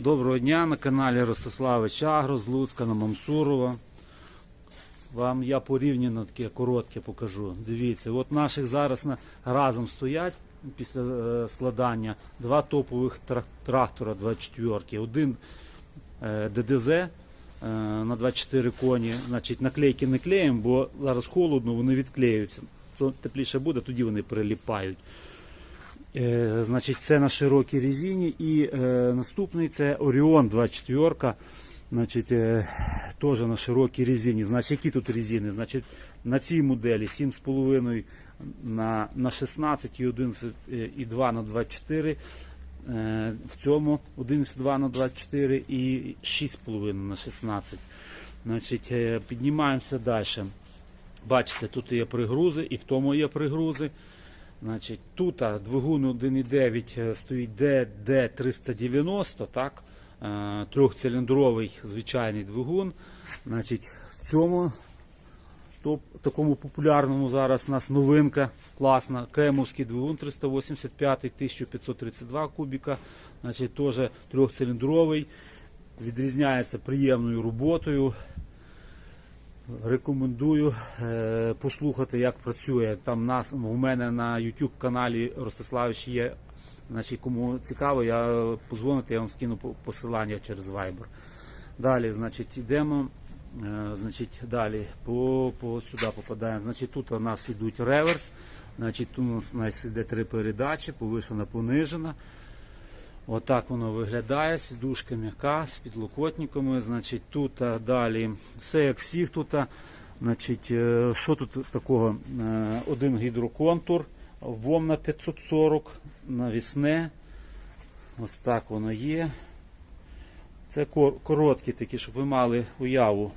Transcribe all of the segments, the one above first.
Доброго дня на каналі Ростиславич Агро з Луцька на Мамсурова. Вам я порівняно таке коротке покажу. Дивіться, от наших зараз на, разом стоять після е, складання два топових трак- трактора 24. Один е, ДДЗ е, на 24 коні. Значить, наклейки не клеїмо, бо зараз холодно, вони відклеюються. Тепліше буде, тоді вони приліпають. Е, значить, це на широкій резині. І е, наступний це Orion 24. Значить, е, теж на широкій резині. Значить, які тут резини? Значить, на цій моделі 7,5 на, на 16 і 11 е, і 2 на 24. Е, в цьому 11,2 на 24 і 6,5 на 16. Значить, піднімаємося далі. Бачите, тут є пригрузи, і в тому є пригрузи. Значить, тут двигун 1.9 е, стоїть DD390, так? Е, Трьохциліндровий звичайний двигун. Значить, в цьому топ, такому популярному зараз у нас новинка класна. Кемовський двигун 385 1532 кубіка. Значить, теж трьохциліндровий. Відрізняється приємною роботою. Рекомендую е, послухати, як працює. Там нас у мене на YouTube каналі Ростиславич є. Значить, кому цікаво, я позвоните, я вам скину посилання через Viber. Далі, значить, йдемо. е, Значить, далі по, по сюди попадаємо. Значить, тут у нас ідуть реверс. Значить, тут у нас, іде три передачі, повишена, понижена. Отак воно виглядає, сідушка м'яка з підлокотниками. Значить, тут а, далі все як всіх тут. а, Значить, е, що тут такого? Е, Один гідроконтур, ВОМ на 540, навісне. Ось так воно є. Це короткі такі, щоб ви мали уяву.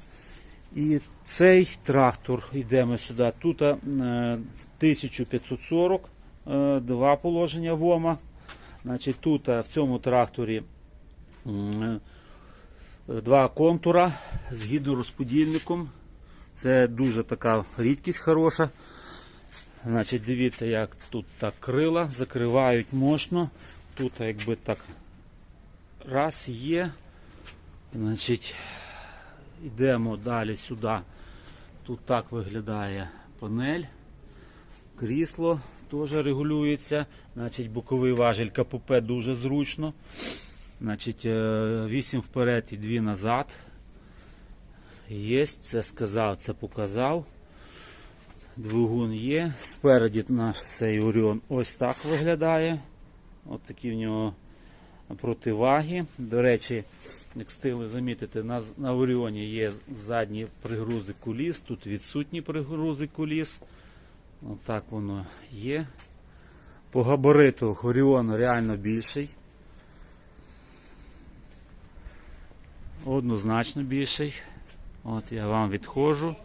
І цей трактор, йдемо сюди. Тут а, е, 1540, е, два положення ВОМа. Значить, тут е, в цьому тракторі е, два контура з гідророзподільником. Це дуже така рідкість хороша. Значить, дивіться, як тут так крила закривають мощно. Тут якби так раз є. Значить, йдемо далі сюди. Тут так виглядає панель. Крісло теж регулюється. Значить, боковий важіль КПП дуже зручно. Значить, 8 вперед і 2 назад. Є, це сказав, це показав. Двигун є. Спереді наш цей Оріон ось так виглядає. Ось такі в нього противаги. До речі, як встигли замітити, на, на Оріоні є задні пригрузи куліс, тут відсутні пригрузи куліс. Отак воно є. По габариту Хоріон реально більший. Однозначно більший. От я вам відходжу.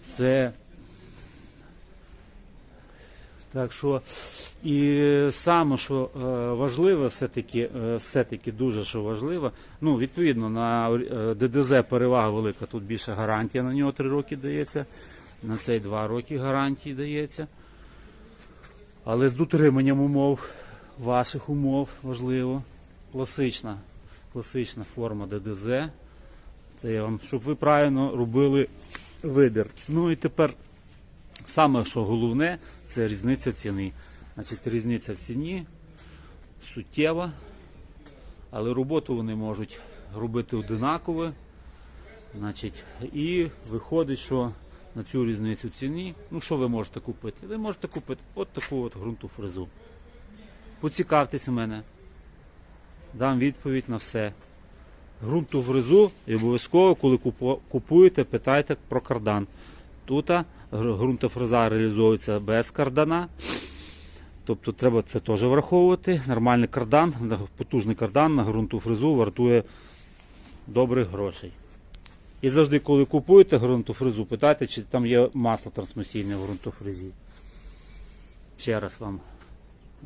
Це. Так що, і саме, що е, важливе, все-таки, е, все-таки дуже що важливо, ну, відповідно, на е, ДДЗ перевага велика, тут більше гарантія на нього 3 роки дається, на цей 2 роки гарантії дається. Але з дотриманням умов, ваших умов важливо. Класична, класична форма ДДЗ. Це я вам, щоб ви правильно робили вибір. Ну і тепер саме що головне, це різниця ціни. Значить, різниця в ціні суттєва, але роботу вони можуть робити одинаково. Значить, і виходить, що на цю різницю ціні, ну що ви можете купити? Ви можете купити от таку от ґрунту фрезу. Поцікавтесь у мене. Дам відповідь на все. Грунту фрезу і обов'язково, коли купуєте, питайте про кардан. Тут ґрунтофреза реалізовується без кардана. Тобто треба це теж враховувати. Нормальний кардан, потужний кардан на ґрунту фрезу вартує добрих грошей. І завжди, коли купуєте ґрунтофрезу, питайте, чи там є масло трансмісійне в ґрунтофрезі. Ще раз вам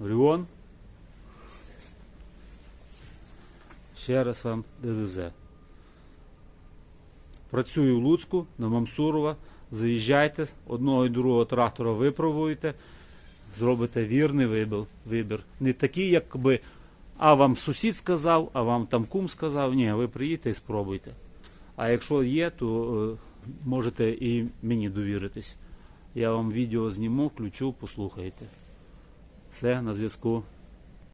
Оріон. Ще раз вам ДДЗ. Працюю в Луцьку, на Мамсурова. Заїжджайте, одного і другого трактора випробуйте, зробите вірний вибір. Не такий, якби а вам сусід сказав, а вам там кум сказав. Ні, ви приїдьте і спробуйте. А якщо є, то е, можете і мені довіритись. Я вам відео зніму, включу, послухайте. Все, на зв'язку.